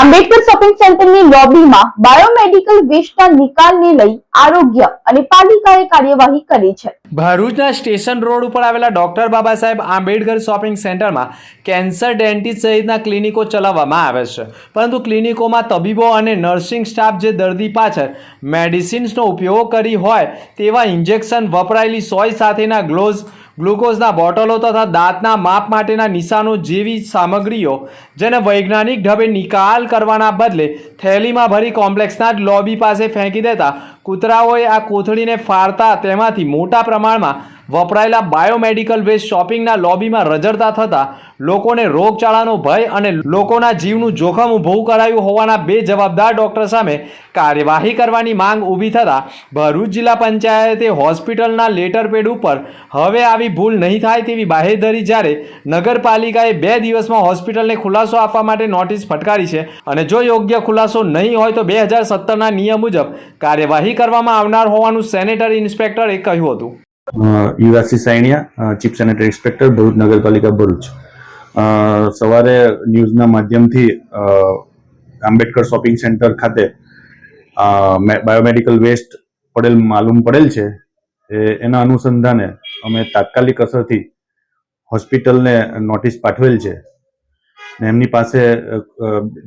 Ambedkar shopping સેન્ટરની લોબીમાં biomedical વેસ્ટના નિકાલને લઈ આરોગ્ય અને પાલિકાએ કાર્યવાહી કરી છે. ભરૂચના સ્ટેશન રોડ ઉપર આવેલા ડોક્ટર બાબા સાહેબ આંબેડકર શોપિંગ સેન્ટરમાં કેન્સર ડેન્ટિસ્ટ સહિતના ક્લિનિકો ચલાવવામાં આવે છે. પરંતુ ક્લિનિકોમાં તબીબો અને નર્સિંગ સ્ટાફ જે દર્દી પાછળ મેડિસિન્સનો ઉપયોગ કરી હોય તેવા ઇન્જેક્શન વપરાયેલી સોય સાથેના ગ્લોઝ, ગ્લુકોઝના બોટલો તથા દાંતના માપ માટેના નિશાનો જેવી સામગ્રીઓ જેને વૈજ્ઞાનિક ઢબે નિકાલ કરવાના બદલે થેલીમાં ભરી કોમ્પ્લેક્સના જ લોબી પાસે ફેંકી દેતા કૂતરાઓએ આ કોથળીને ફાળતા તેમાંથી મોટા પ્રમાણમાં વપરાયેલા બાયોમેડિકલ વેસ્ટ શોપિંગના લોબીમાં રજડતા થતાં લોકોને રોગચાળાનો ભય અને લોકોના જીવનું જોખમ ઊભું કરાયું હોવાના બે જવાબદાર ડોક્ટર સામે કાર્યવાહી કરવાની માંગ ઊભી થતાં ભરૂચ જિલ્લા પંચાયતે હોસ્પિટલના લેટર પેડ ઉપર હવે આવી ભૂલ નહીં થાય તેવી બાહેધરી જ્યારે નગરપાલિકાએ બે દિવસમાં હોસ્પિટલને ખુલાસો આપવા માટે નોટિસ ફટકારી છે અને જો યોગ્ય ખુલાસો નહીં હોય તો બે હજાર સત્તરના નિયમ મુજબ કાર્યવાહી કરવામાં આવનાર હોવાનું સેનેટરી ઇન્સ્પેક્ટરે કહ્યું હતું. યુવાસી Sayaniya chief sanitary inspector, Bharuch નગરપાલિકા ભરૂચ. સવારે ન્યૂઝના માધ્યમથી આંબેડકર શોપિંગ સેન્ટર ખાતે બાયોમેડિકલ વેસ્ટ પડેલ, માલુમ પડેલ છે એના અનુસંધાને અમે તાત્કાલિક અસરથી હોસ્પિટલને નોટિસ પાઠવેલ છે. ને એમની પાસે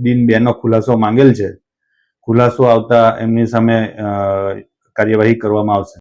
દિન બેનો ખુલાસો માંગેલ છે. ખુલાસો આવતા એમની સામે કાર્યવાહી કરવામાં આવશે.